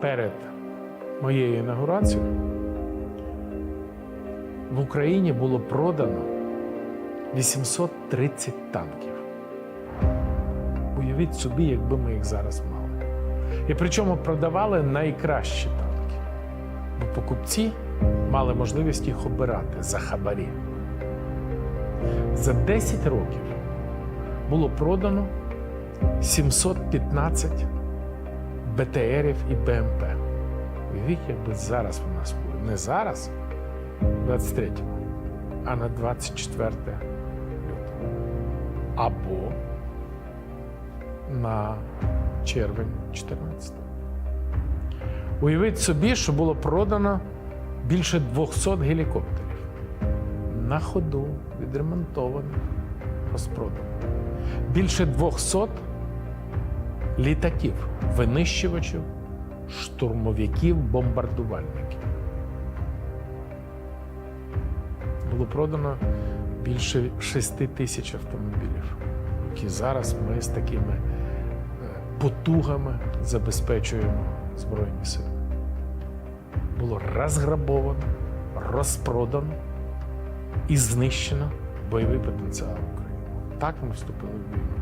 перед моєю інаугурацією в Україні було продано 830 танків. Уявіть собі, якби ми їх зараз мали. І причому продавали найкращі танки. Бо покупці мали можливість їх обирати за хабарі. За 10 років було продано 715 БТРів і БМП. Уявіть, якби зараз у нас було. Не зараз, 23-му, а на 24 лютого. Або на червень 14. Уявіть собі, що було продано більше 200 гелікоптерів. На ходу, відремонтовано, розпродано. Більше 200 літаків, винищувачів, штурмовиків, бомбардувальників. Було продано більше 6 тисяч автомобілів, які зараз ми з такими е, потугами забезпечуємо Збройні Сили. Було розграбовано, розпродано і знищено бойовий потенціал України. Так ми вступили в війну.